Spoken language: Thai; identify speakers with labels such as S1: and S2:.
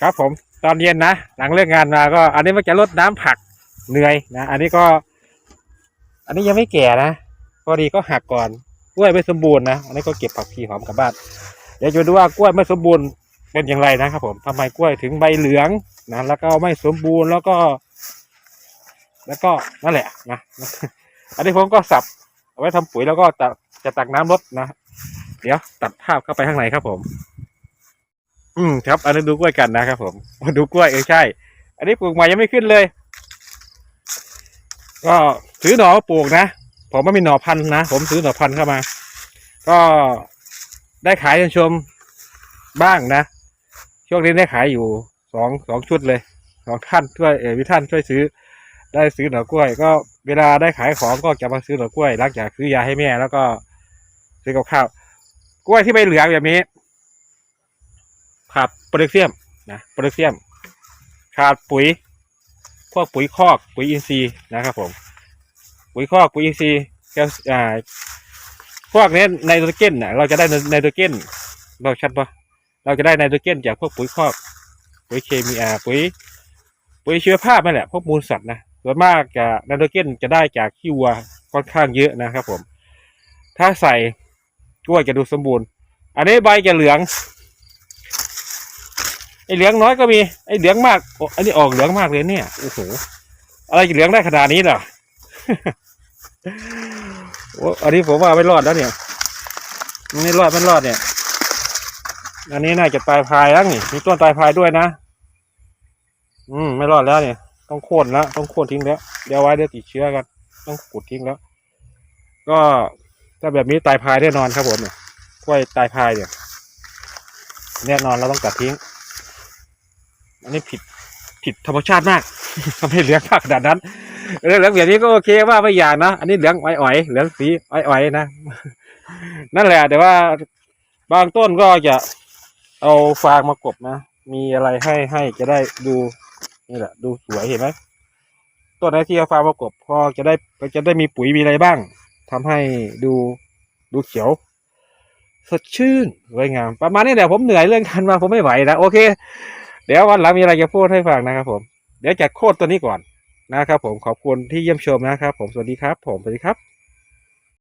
S1: ครับผมตอนเย็นนะหลังเลิกงานมาก็ อันนี้มันจะลดน้ำผักเหนื่อยนะอันนี้ก็ อันนี้ยังไม่แก่นะพอดีก็หักก่อนกล้วยไม่สมบูรณ์นะอันนี้ก็เก็บผักชีหอมกลับบ้านเดี๋ยวจะดูว่ากล้วยไม่สมบูรณ์เป็นอย่างไรนะครับ ผมทำไมกล้วยถึงใบเหลืองนะแล้วก็ไม่สมบูรณ์แล้วก็ แล้วก็นั่นแหละนะอันนี้ผมก็สับเอาไว้ทำปุ๋ยแล้วก็จะจะตักน้ำรดนะ เดี๋ยวตัดภาพเข้าไปข้างในครับผม อืมครับ อันนี้ดูกล้วยกันนะครับผมดูกล้วยเออใช่ อันนี้ปลูกใหม่ยังไม่ขึ้นเลย ก็ซื้อหน่อมาปลูกนะ ผมไม่มีหน่อพันธุ์นะ ผมซื้อหน่อพันธุ์เข้ามา ก็ได้ขายจนชมบ้างนะช่วงนี้ได้ขายอยู่สองสองชุดเลยสองท่านช่วยเออวิท่านช่วยซื้อ ได้ซื้อหน่อกล้วย ก็เวลาได้ขายของก็จะมาซื้อหน่อกล้วยหลังจากซื้อยาให้แม่แล้วก็ซื้อกับข้าวกล้วยที่ใบเหลืองแบบนี้ ขาดโพแทสเซียมนะโพแทสเซียม ขาดปุ๋ย พวกปุ๋ยคอก ปุ๋ยอินทรีย์นะครับผม ปุ๋ยคอกปุ๋ยอินทรีย์แคลอ่าพวกนี้ไนโตรเจนน่ะเราจะได้ไนโตรเจนเราชัดปะเราจะได้ไนโตรเจนจากพวกปุ๋ยคอก ปุ๋ยเคมีอาปุ๋ย ปุ๋ยเชื้อภาพนั่นแหละ พวกมูลสัตว์นะส่วนมากจะไนโตรเจนจะได้จากขี้วัวค่อนข้างเยอะนะครับผม ถ้าใส่กล้วยจะดูสมบูรณ์ อันนี้ใบจะเหลือง ไอ้เหลืองน้อยก็มีไอ้เหลืองมากโอ้อันนี้ออกเหลืองมากเลยเนี่ยโอ้โหอะไรเหลืองได้ขนาดนี้ล่ะโอ้อันนี้ผมว่าไม่รอดแล้วเนี่ยไม่รอดไม่รอดเนี่ย อันนี้น่าจะตายพายแล้วนี่มีต้นตายพายด้วยนะ อืม ไม่รอดแล้วเนี่ย ต้องโค่นแล้วต้องโค่นทิ้งแล้วเดี๋ยวไว้เดี๋ยวติดเชื้อกัน ต้องขุดทิ้งแล้ว ก็ถ้าแบบนี้ตายพายแน่นอนครับผมเนี่ยกล้วยตายพายเนี่ยแน่นอนเราต้องตัดทิ้ง อันนี้ผิดผิดธรรมชาติมากทำให้เหลืองมากขนาดนั้นเหลืองแบบนี้ก็โอเคว่าไม่อย่างนะอันนี้เหลืองอ่อยๆเหลืองสีอ่อยๆนะ นั่นแหละ แต่ว่าบางต้นก็จะเอาฟางมากบนะ มีอะไรให้ให้จะได้ดูนี่แหละ ดูสวยเห็นไหมต้นไหนที่เอาฟางมากบพอจะได้ก็จะได้มีปุ๋ยมีอะไรบ้างทำให้ดูดูเขียว สดชื่นสวยงาม ประมาณนี้แหละผมเหนื่อยเรื่องการมาผมไม่ไหวนะโอเค เดี๋ยววันหลังมีอะไรจะพูดให้ฟังนะครับ ผม เดี๋ยวจัดโคตรตัวนี้ก่อนนะครับผมขอบคุณที่เยี่ยมชมนะครับ ผมสวัสดีครับ ผมสวัสดีครับ